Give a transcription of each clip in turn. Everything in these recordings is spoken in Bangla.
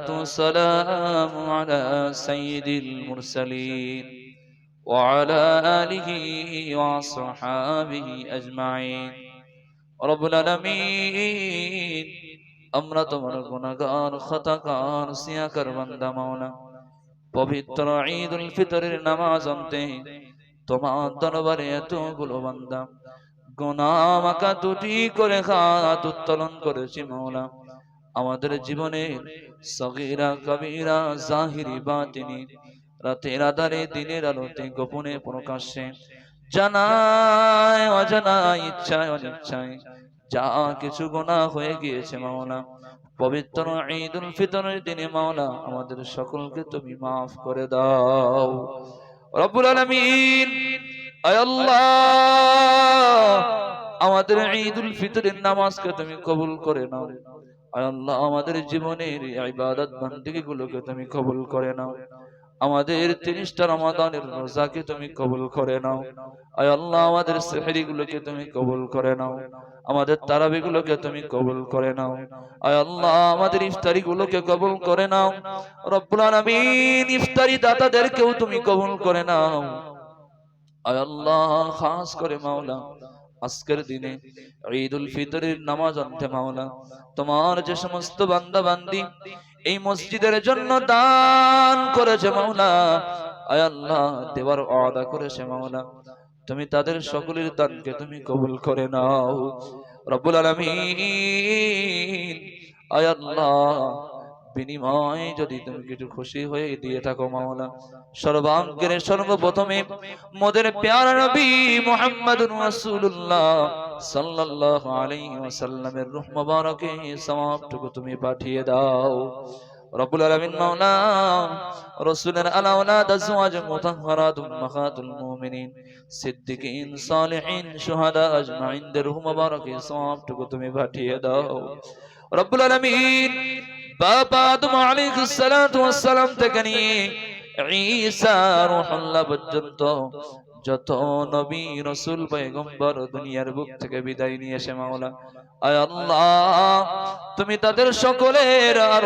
والصلاة والسلام على سيد المرسلين وعلى آله وصحابه أجمعين رب العالمين আমরা তোমার গুণাগার খতাকার সিয়াকার বান্দা মাওলা পবিত্র ঈদ উল ফিতরের নামাজ আনতে তোমার দরবারে এতগুলো বান্দা গোনা মাকা দুটি করে হাত উত্তোলন করেছি মাওলা আমাদের জীবনে সগীরা কবিরা জাহিরি বাতিনি। রাতের আধারে দিনের আলোতে গোপনে প্রকাশ্যে। জানায় অজানা ইচ্ছায় অনিচ্ছায়। যা কিছু গোনা হয়ে গিয়েছে মাওলা। পবিত্র ঈদ উল ফিতরের দিনে মাওলা আমাদের সকলকে তুমি মাফ করে দাও। রব্বুল আলামিন আয় আল্লাহ আমাদের ঈদ উল ফিতরের নামাজকে তুমি কবুল করে নাও। আয় আল্লাহ আমাদের জীবনের ইবাদত বান্দিগি গুলোকে তুমি কবুল করে নাও। আমাদের তিরিশটা রমাদানের রোজাকে তুমি কবুল করে নাও। আয় আল্লাহ আমাদের সেহরি গুলোকে তুমি কবুল করে নাও। আমাদের তারাবি গুলোকে তুমি কবুল করে নাও। আয় আল্লাহ আমাদের ইফতারি গুলোকে কবুল করে নাও। রব্বুল আলামিন ইফতারি দাতাদেরকেও তুমি কবুল করে নাও। আয় আল্লাহ খাস করে মাওলা আজকের দিনে ঈদ উল ফিতরের নামাজ আনতে মাওলা। তোমার যে সমস্ত বান্দা বান্দি এই মসজিদের জন্য দান করেছে মাওলা। আয় আল্লাহ, দেওয়ার ওয়াদা করেছে মাওলা। তুমি তাদের সকলের দানকে তুমি কবুল করে নাও। রব্বুল আলামিন, আয় আল্লাহ বিনিময় যদি তুমি কিছু খুশি হয়ে দিয়ে থাকো মাওলা। সর্বাঙ্গের সর্বপ্রথমে মোদের প্যারা নবী মুহাম্মদুর রাসূলুল্লাহ সাল্লাল্লাহু আলাইহি ওয়াসাল্লামের রূহ মুবারকে সওয়াবটুকু তুমি পাঠিয়ে দাও। রব্বুল আলামিন মাওলা, রাসূলের আলা ওয়ালাদ আজওয়াজ মুতাহহারাত উম্মাহাতুল মুমিনিন, সিদ্দিকিন, সালিহিন, শুহাদা আজমাইনদের রূহ মুবারকে সওয়াবটুকু তুমি পাঠিয়ে দাও। রব্বুল আলামিন বাবা আদম আলাইহিস সালাতু ওয়াস সালাম থেকে নিয়ে ঈসা রূহুল্লাহ পর্যন্ত যত নবী, রসুল, পয়গম্বর দুনিয়ার বুক থেকে বিদায় নিয়ে এসে মাওলা। আয় আল্লাহ, তুমি তাদের সকলের আর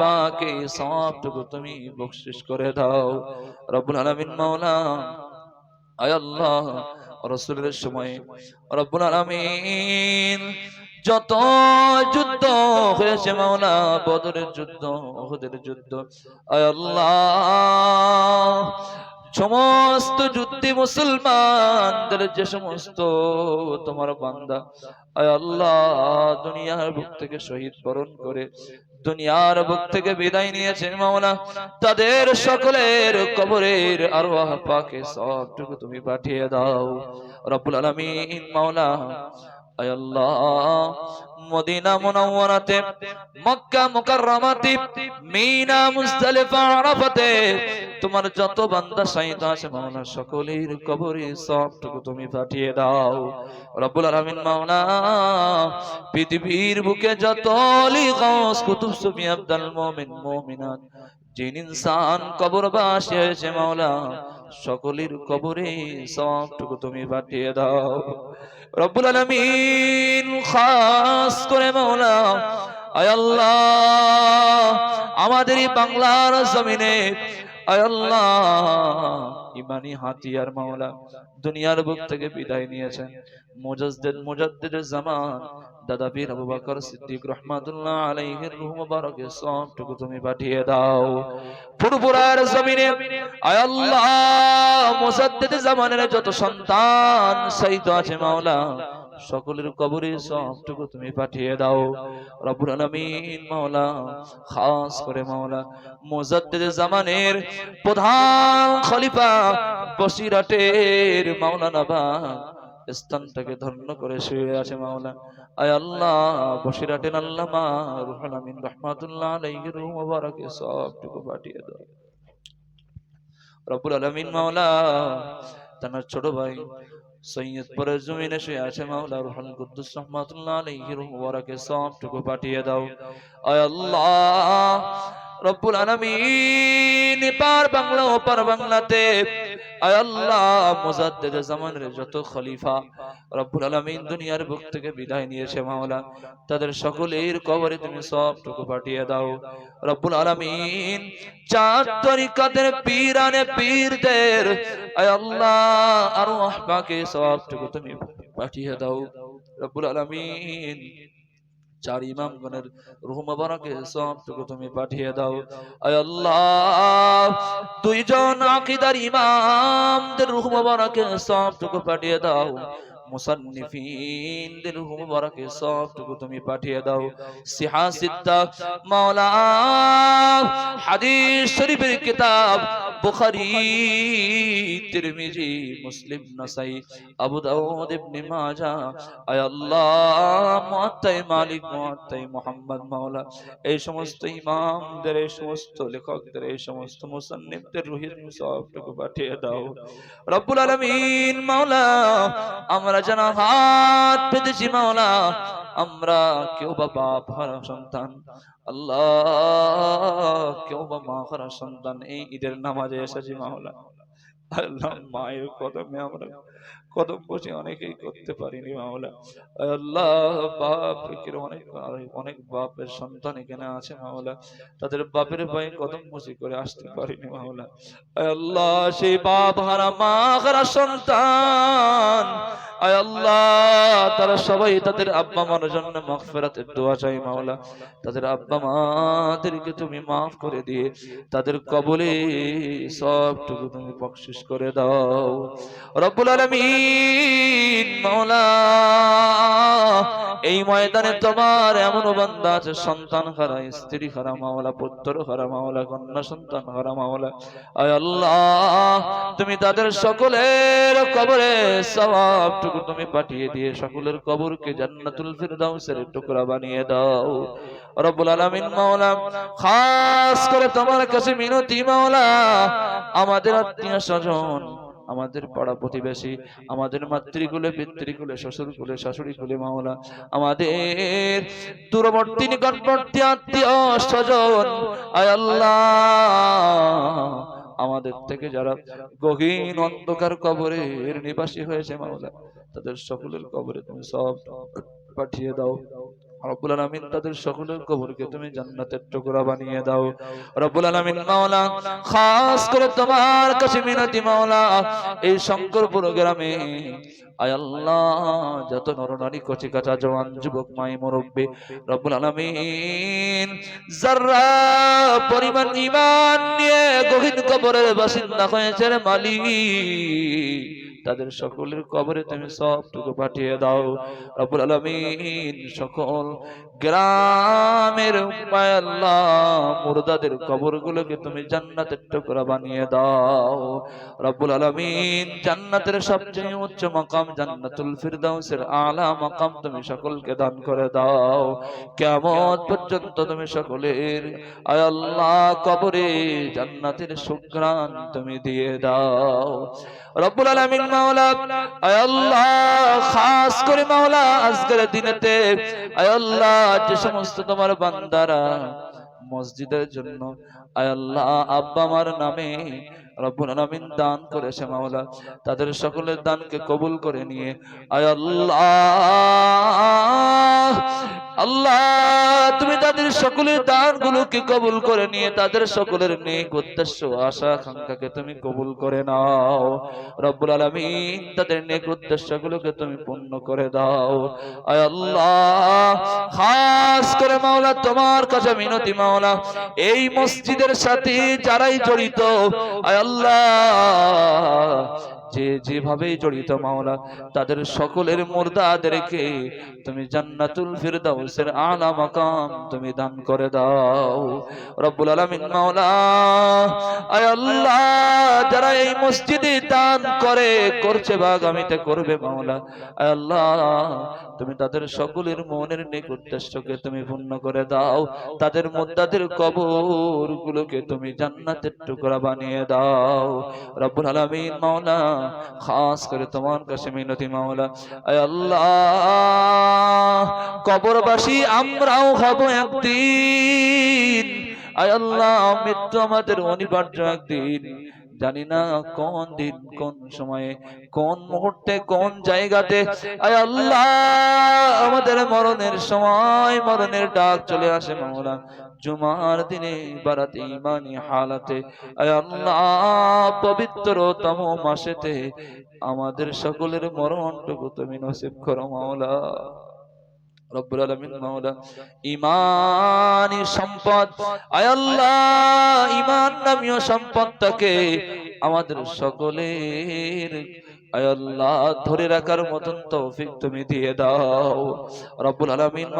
পাকে সবটুকু তুমি বকশিস করে দাও। রব্বুল আলামিন মাওলা, আয় আল্লাহ, রসুলের সময়, রব্বুল আলামিন যত যুদ্ধ হয়েছে মাওলা বদরের যুদ্ধ ওহুদের যুদ্ধ। সমস্ত যুদ্ধে মুসলমানদের যে সমস্ত তোমার বান্দা আল্লাহ, দুনিয়ার বুক থেকে শহীদ বরণ করে, দুনিয়ার বুক থেকে বিদায় নিয়েছেন মাওলা তাদের সকলের কবরের আরওয়াহ পাকে সবটুকু তুমি পাঠিয়ে দাও। রব্বুল আলামিন মাওলা তোমার যত বান্দা শাহিদ আছে মাওলা সকলের কবরে সবটুকু তুমি পাঠিয়ে দাও। রব্বুল আলামিন মাওলা পৃথিবীর বুকে যত অলি গাউস, কুতুব সুফি আব্দুল মুমিন, মুমিনাত জিন ইনসান কবরবাসী হয়েছে মাওলা সকলের কবরে সবটুকু তুমি পাঠিয়ে দাও। রব্বুল আলামিন খাস করে মাওলা আয় আল্লাহ আমাদের এই বাংলার জমিনে আল্লাহ ইমানি হাতিয়ার মাওলা, দুনিয়ার বুক থেকে বিদায় নিয়েছেন। মুজাদ্দিদ, মুজাদ্দিদের জামান। দাদা পীর আবু বকর সিদ্দিক রহমাতুল্লাহ আলাইহির রূহ মুবারকে সবটুকু তুমি পাঠিয়ে দাও। ফুরফুরার জমিনে, আয় আল্লাহ, মুজাদ্দিদ জামানের যত সন্তান শহীদ আছে মাওলা সকলের কবরে সবটুকু তুমি পাঠিয়ে দাও। রব্বুল আলামিন মাওলা, খাস করে মাওলা, মুজাদ্দিদ জামানের প্রধান খলিফা বসিরাটের মাওলানা বা স্থানটাকে ধন্য করে শুয়ে আছে মাওলা। আয় আল্লাহ, বসিরাটের আল্লামা রুহুল আমিন রহমাতুল্লাহ আলাইহি মুবারকে সবটুকু পাঠিয়ে দাও। রব্বুল আলামিন মাওলা তার ছোট ভাই সৈয়দপুরের জমিনে শুয়ে আছে মাওলা রুহুল কুদ্দুস রহমাতুল্লাহ আলাইহি মুবারাকে সবটুকু পাঠিয়ে দাও। আয় আল্লাহ রব্বুল আলামিন পার বাংলা ও পার বাংলাতে আল্লাহ, মুজাদ্দেদ জামানের যত খলিফা, রব্বুল আলামিন দুনিয়ার বুক থেকে বিদায় নিয়েছে মাওলা। তাদের সকলের কবরে তুমি সবটুকু পাঠিয়ে দাও। রব্বুল আলামিন চার তরিকাতের পীরানে পীরদের আল্লাহ, আরও পাকে সবটুকু তুমি পাঠিয়ে দাও। রব্বুল আলামিন চার ইমামগণের রুহ মোবারকে সবটুকু তুমি পাঠিয়ে দাও। আয় আল্লাহ দুইজন আকিদার ইমামদের রুহ মোবারকে সবটুকু পাঠিয়ে দাও। মুসান্নিফিনদের মোবারকে সবটুকু তুমি পাঠিয়ে দাও। সিহা সিদ্দা মাওলা হাদিস শরীফের কিতাব বুখারী তিরমিজি মুসলিম নাসাই আবু দাউদ ইবনে মাজাহ আয় আল্লাহ মুআত্তাই মালিক মুআত্তাই মুহাম্মদ মাওলা। এই সমস্ত ইমামদের এই সমস্ত লেখকদের এই সমস্ত মুসান্নিফদের রুহের সবটুকু পাঠিয়ে দাও। রব্বুল আলামিন মাওলা আমরা যেন হাত মাওলা, আমরা কেউ বা বাপ হারা সন্তান। আল্লাহ, কেউ বা মা হারা সন্তান। এই ঈদের নামাজে এসেছি মাওলা। আল্লাহ, মায়ের কদমে আমরা কদম বসে অনেকেই করতে পারিনি মাওলা। আল্লাহ, বাপ অনেক অনেক বাপের সন্তান এখানে আছে মাওলা। তাদের বাপের ভয়ে কদম বসে করে আসতে পারিনি মাওলা। আল্লাহ, সেই বাপ হারা, মা হারা সন্তান। তারা সবাই তাদের আব্বা মার জন্য মাগফিরাতের দোয়া চাই মাওলা। তাদের আব্বা মাদেরকে তুমি মাফ করে দিয়ে তাদের কবলে সবটুকু তুমি বকশিস করে দাও। রব্বুল আলামিন মাওলা। এই ময়দানে তোমার এমন বান্দা আছে, সন্তান হারা, স্ত্রী হারা, মাওলা, পুত্র হারা, মাওলা, কন্যা, সন্তান হারা, মাওলা। আয় আল্লাহ, তুমি তাদের সকলের কবরে সওয়াবটুকু তুমি পাঠিয়ে দিয়ে সকলের কবরকে জান্নাতুল ফিরদাউসের টুকরা বানিয়ে দাও। রব্বুল আলামিন, মাওলা, খাস করে তোমার কাছে মিনতি, মাওলা। আমাদের আত্মীয় স্বজন আমাদের পাড়া প্রতিবেশী আমাদের মাতৃকুলে পিতৃকুলে শ্বশুরকুলে শাশুড়িকুলে মাওলা। আমাদের দূরবর্তী নিকটবর্তী আত্মীয় স্বজন। আয় আল্লাহ। আমাদের থেকে যারা গহীন অন্ধকার কবরের নিবাসী হয়েছে মাওলা তাদের সকলের কবরে তুমি সব পাঠিয়ে দাও। রব্বুল আলামিন তাদের সকলের কবরকে তুমি জান্নাতের টুকরা বানিয়ে দাও। রব্বুল আলামিন মাওলা খাস করে তোমার কাছে মিনতি মাওলা এই শঙ্করপুর গ্রামে। আয় আল্লাহ যত নরনারী কচি কাঁচা জওয়ান যুবক মাই মুরব্বী রব্বুল আলামিন যারা পরিমাণ ঈমান নিয়ে গহীন কবরের বাসিন্দা হয়েছে মালিক তাদের সকলের কবরে তুমি সবটুকু পাঠিয়ে দাও। রব্বুল আলামিন সকল গ্রামের মায় আল্লাহ মুর্দাদের কবরগুলোকে তুমি জান্নাতের টুকরা বানিয়ে দাও। রব্বুল আলামিন জান্নাতের সবচেয়ে উচ্চ মাকাম জান্নাতুল ফিরদাউসের আলা মাকাম তুমি সকলকে দান করে দাও। কিয়ামত পর্যন্ত তুমি সকলের, আয় আল্লাহ, কবরে জান্নাতের সুগ্রাণ তুমি দিয়ে দাও। রব্বুল আলামিন মাওলা, আয় আল্লাহ, খাস করে মাওলা, আজকের দিনেতে, আয় আল্লাহ যে সমস্ত তোমার বান্দারা মসজিদের জন্য আল্লাহ, আব্বা আমার নামে রব্বুল দান করেছে মাওলা। তাদের সকলের দানকে কবুল করে নিয়ে, আয় আল্লাহ আল্লাহ, তুমি তাদের সকলের দানগুলোকে কবুল করে নিয়ে তাদের সকলের নেক উদ্দেশ্য, আশা, আকাঙ্ক্ষাকে তুমি কবুল করে নাও। রব্বুল আলামিন তাদের নেক উদ্দেশ্যগুলোকে তুমি পূর্ণ করে দাও। আয় আল্লাহ, খাস করে মাওলা, তোমার কাছে মিনতি মাওলা, এই মসজিদের সাথে যারাই জড়িত, আয় আল্লাহ যে যেভাবে জড়িত মাওলা, তাদের সকলের মুর্দাদেরকে তুমি জান্নাতুল ফিরদাউসের আলা মাকাম তুমি দান করে দাও। রব্বুল আলামিন মাওলা, আয় আল্লাহ, যারা এই মসজিদে দান করে, করছে বা আগামীতে করবে মাওলা, আয় আল্লাহ তুমি তাদের সকলের মনের নেক উদ্দেশ্যকে তুমি পূর্ণ করে দাও। তাদের মুদ্দাদের কবর গুলোকে তুমি জান্নাতের টুকরা বানিয়ে দাও। রব্বুল আলামিন মাওলা খাস করে তোমার কাছে মিনতি মাওলা। আয় আল্লাহ কবরবাসী আমরাও হব একদিন। আয় আল্লাহ মৃত্যু আমাদের অনিবার্য একদিন। জানি না কোন দিন কোন সময়ে কোন মুহূর্তে কোন জায়গাতে। আয় আল্লাহ আমাদের মরণের সময় মরণের ডাক চলে আসে মাওলা জুমার দিনে বারাতে ইমানি হালাতে। আয় আল্লাহ পবিত্রতম মাসেতে আমাদের সকলের মরণটুকু তুমি নসিব করো মাওলা রব্বুল আলামিন মাওলা ইমানি সম্পদ। আয় আল্লাহ ইমান নামীয় সম্পদটাকে আমাদের সকলের আল্লাহ, ধরে রাখার মতন তৌফিক তুমি দিয়ে দাও। রব্বুল আলামিন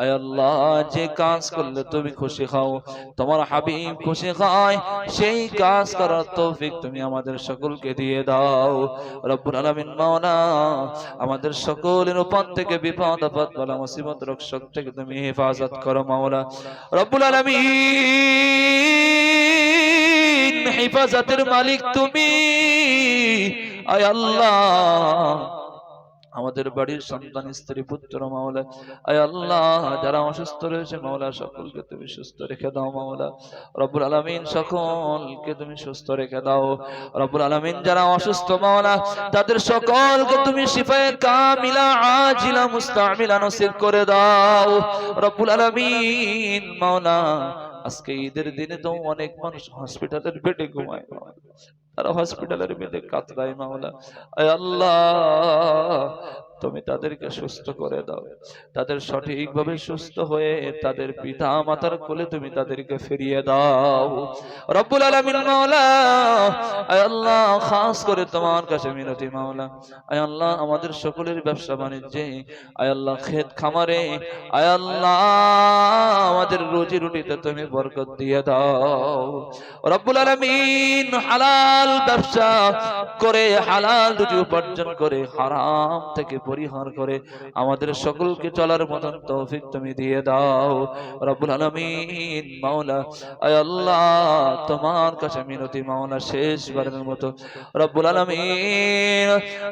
আয় আল্লাহ, যে কাজ করলে তুমি খুশি খাও তোমার হাবিব খুশি খায় সেই কাজ করার তৌফিক তুমি আমাদের সকলকে দিয়ে দাও। রব্বুল আলামিন মাওলা, আমাদের সকলের উপর থেকে বিপদ, আপদ, বলা মুসিবত রক্ষক থেকে তুমি হেফাজত করো মাওলা। রব্বুল আলামিন হেফাজতের মালিক তুমি। আয় আল্লাহ। আমাদের বাড়ির সন্তান, স্ত্রী, পুত্র, মাওলা। আয় আল্লাহ। যারা অসুস্থ রয়েছে, মাওলা, সকলকে তুমি সুস্থ রেখে দাও, মাওলা। রব্বুল আলামিন সকলকে তুমি সুস্থ রেখে দাও। রব্বুল আলামিন যারা অসুস্থ, মাওলা, তাদের সকলকে তুমি শিফায়ে কামিলা, আজিলা, মুস্তামিলা নসিব করে দাও। রব্বুল আলামিন, মাওলা আজকে ঈদের দিনে তো অনেক মানুষ হসপিটালের বেডে ঘুমায়। তারা হসপিটালের বেডে কাতরায় মাওলা আল্লাহ তুমি তাদেরকে সুস্থ করে দাও। তাদের সঠিকভাবে সুস্থ হয়ে তাদের পিতা মাতার কোলে তুমি তাদেরকে ফিরিয়ে দাও। রব্বুল আলামিন মাওলা, আয় আল্লাহ, খাস করে তোমার কাছে মিনতি মাওলা। আয় আল্লাহ, আমাদের সকলের ব্যবসা বাণিজ্যে, আয় আল্লাহ, ক্ষেত খামারে, আয় আল্লাহ, আমাদের রুজি রুটিতে তুমি বরকত দিয়ে দাও। রব্বুল আলামিন হালাল ব্যবসা করে, হালাল রুজি উপার্জন করে, হারাম থেকে পরিহার করে আমাদের সকলকে চলার মতন তৌফিক তুমি দিয়ে দাও। রব্বুল আলামিন, মাওলা, আয় আল্লাহ, তোমার কাছে মিনতি মাওলা শেষবারের মতো। রব্বুল আলামিন,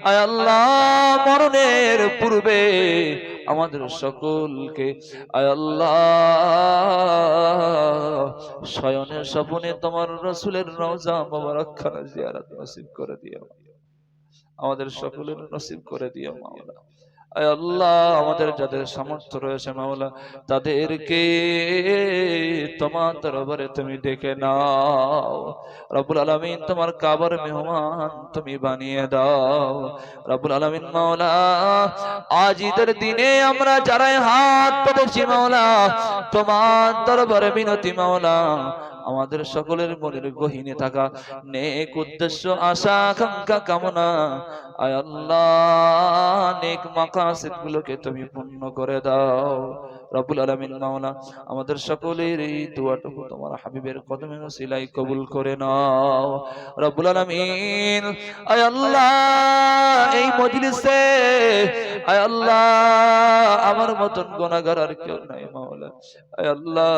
আয় আল্লাহ, মরণের পূর্বে আমাদের সকলকে, আয় আল্লাহ, শয়নের স্বপনে তোমার রসুলের রওজা মোবারক খানা জিয়ারত নসিব করে দিও। আমাদের সকলের নসিব করে দিও মাওলা। আল্লাহ আমাদের যাদের সামর্থ্য রয়েছে মাওলা তাদেরকে তোমার দরবারে তুমি ডেকে নাও। রব্বুল আলামিন তোমার কাবার মেহমান তুমি বানিয়ে দাও। রব্বুল আলামিন মাওলা আজ ঈদের দিনে আমরা যারাই হাত পেতেছি মাওলা তোমার দরবারে মিনতি মাওলা। আমাদের সকলের মনের গহিনে থাকা নেক উদ্দেশ্য আশা আকাঙ্ক্ষা কামনা। আয় আল্লাহ নেক মাকাসিদ গুলোকে তুমি পূর্ণ করে দাও। রব্বুল আলামিন মাওলা, আমাদের সকলের এই দোয়াটুকু তোমার হাবিবের কদমে সিলাই কবুল করে নাও। রব্বুল আলামিন, আয় আল্লাহ, এই মজলিসে, আয় আল্লাহ, আমার মতন গুনাহগার আর কেউ নাই মাওলা। আয় আল্লাহ,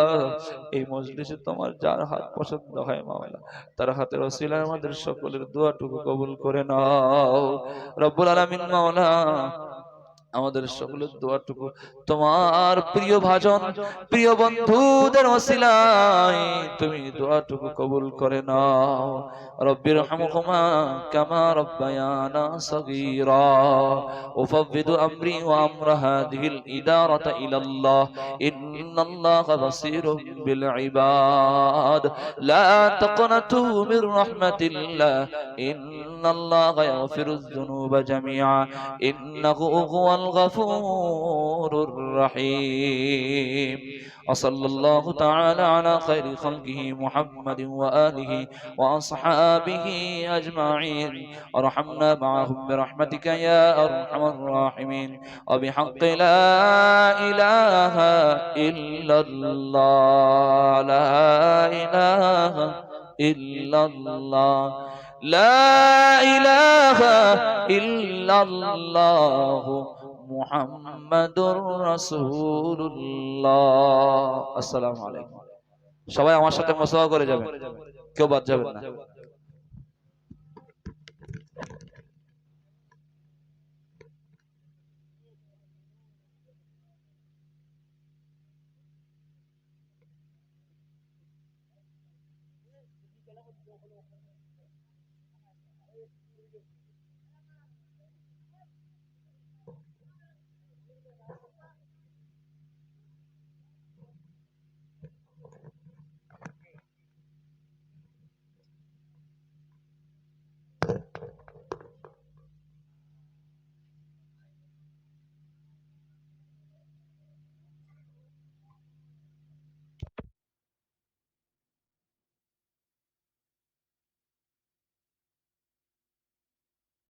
এই মজলিসে তোমার যার হাত পছন্দ হয় মাওলা, তার হাতের ওসিলায় আমাদের সকলের দোয়াটুকু কবুল করে নাও। রব্বুল আলামিন মাওলা, আমাদের সকলের দোয়াটুকু তোমার প্রিয় ভাজন, প্রিয় বন্ধুদের অশিলায় তুমি দোয়াটুকু কবুল করে নাও। রব্বির হামুকুমা কামা রব্বায়ানা সগীরা। উফাব্বিদু আমরি ওয়া আমরা হাদিহিল ইদারাতা ইলাল্লাহ। ইন্নাল্লাহা বাসীরুম বিল ইবাদ লা তাকনাতু মির রাহমাতিল্লাহ। ইন্নাল্লাহা ইয়াগফিরুয যুনুবা জামিআ। ইন্নাহু হুয়াল গাফুর الرحيم. وصلى الله تعالى على خير خلقه محمد وآله وأصحابه أجمعين. ورحمنا معهم برحمتك يا أرحم الراحمين. وبحق لا إله إلا الله. لا إله إلا الله. لا إله إلا الله. মুহাম্মাদুর রাসূলুল্লাহ। আসসালামু আলাইকুম। সবাই আমার সাথে মুসাফা করে যাবেন। কেউ বাদ যাবেন না।